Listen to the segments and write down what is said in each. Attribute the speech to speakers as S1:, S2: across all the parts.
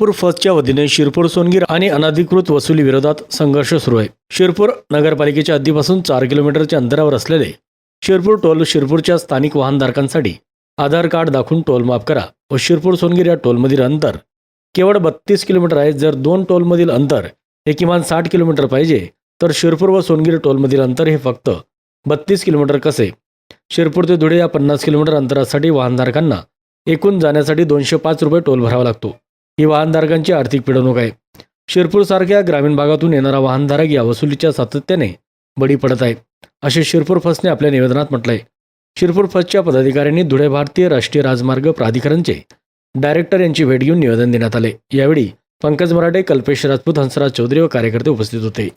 S1: शिरपूर फर्स्टच्या वतीने शिरपूर सोनगीर आणि अनधिकृत वसुली विरोधात संघर्ष सुरू आहे. शिरपूर नगरपालिकेच्या हद्दीपासून चार किलोमीटरच्या अंतरावर असलेले शिरपूर टोल शिरपूरच्या स्थानिक वाहनधारकांसाठी आधार कार्ड दाखवून टोल माफ करा व शिरपूर सोनगीर या टोलमधील अंतर केवळ बत्तीस किलोमीटर आहे. जर दोन टोलमधील अंतर हे किमान साठ किलोमीटर पाहिजे तर शिरपूर व सोनगीर टोलमधील अंतर हे फक्त बत्तीस किलोमीटर कसे? शिरपूर ते धुळे या पन्नास किलोमीटर अंतरासाठी वाहनधारकांना एकूण जाण्यासाठी दोनशे पाच रुपये टोल भरावा लागतो. ही वाहनधारकांची आर्थिक पिडवणूक आहे. शिरपूरसारख्या ग्रामीण भागातून येणारा वाहनधारक या वसुलीच्या सातत्याने बळी पडत आहे असे शिरपूर फसने आपल्या निवेदनात म्हटलंय. शिरपूर फसच्या पदाधिकाऱ्यांनी धुळे भारतीय राष्ट्रीय राजमार्ग प्राधिकरणचे डायरेक्टर यांची भेट घेऊन निवेदन देण्यात आले. यावेळी पंकज मराठे कल्पेश राजपूत हंसराज चौधरी व कार्यकर्ते उपस्थित होते.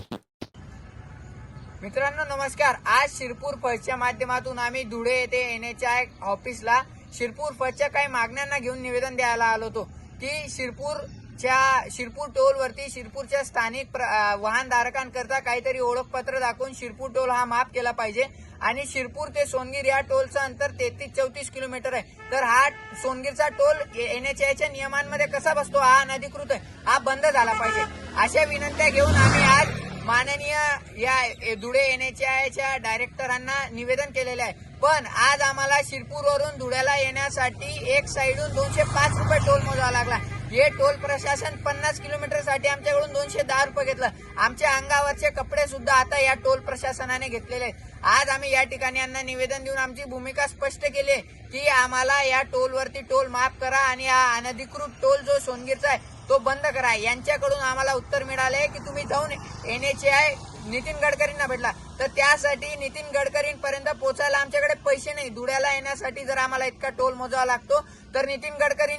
S2: मित्रांनो नमस्कार. आज शिरपूर फसच्या माध्यमातून आम्ही धुळे येथे येण्याच्या ऑफिसला शिरपूर फसच्या काही मागण्यांना घेऊन निवेदन द्यायला आलो होतो. की शिरपूरच्या शिरपूर टोलवरती शिरपूरच्या स्थानिक प्र- वाहनधारकांकरता काहीतरी ओळखपत्र दाखवून शिरपूर टोल हा माफ केला पाहिजे. आणि शिरपूर ते सोनगीर या टोलचं अंतर तेहतीस चौतीस किलोमीटर आहे. तर हा सोनगीरचा टोल एनएचआयच्या नियमांमध्ये कसा बसतो? हा अनधिकृत आहे. हा बंद झाला पाहिजे. अशा विनंत्या घेऊन आम्ही आज माननीय या धुळे एनएचआयच्या डायरेक्टरांना निवेदन केलेले आहे. पण आज आम्हाला शिरपूरवरून धुळ्याला येण्यासाठी एक साईडून दोनशे पाच रुपये टोल मोजावा लागला. हे टोल प्रशासन पन्नास किलोमीटरसाठी दोनशे दहा रुपये घेतलं. आमच्या अंगावरचे कपडे सुद्धा आता या टोल प्रशासनाने घेतलेले आहेत. आज आम्ही या ठिकाणी यांना निवेदन देऊन आमची भूमिका स्पष्ट केली आहे की आम्हाला या टोलवरती टोल माफ करा आणि हा अनधिकृत टोल जो सोनगीरचा आहे तो बंद करा. यांच्याकडून आम्हाला उत्तर मिळाले की तुम्ही जाऊन एन एच आय नितीन गडकरींना भेटला. तर त्यासाठी नितीन गडकरींपर्यंत पोहोचायला आमच्याकडे पैसे नाही. धुळ्याला येण्यासाठी जर आम्हाला इतका टोल मोजावा लागतो तर नितीन गडकरी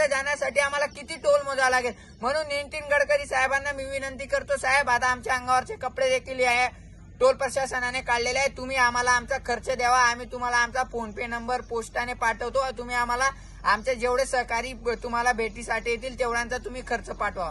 S2: जाण्यासाठी आम्हाला किती टोल मोजावा लागेल. म्हणून नितीन गडकरी साहेबांना मी विनंती करतो साहेब आता आमच्या अंगावरचे कपडे देखील आहे टोल प्रशासनाने काढलेले आहे तुम्ही आम्हाला आमचा खर्च द्यावा. आम्ही तुम्हाला आमचा फोनपे नंबर पोस्टाने पाठवतो. तुम्ही आम्हाला आमचे जेवढे सहकारी तुम्हाला भेटीसाठी येतील तेवढ्यांचा तुम्ही खर्च पाठवा.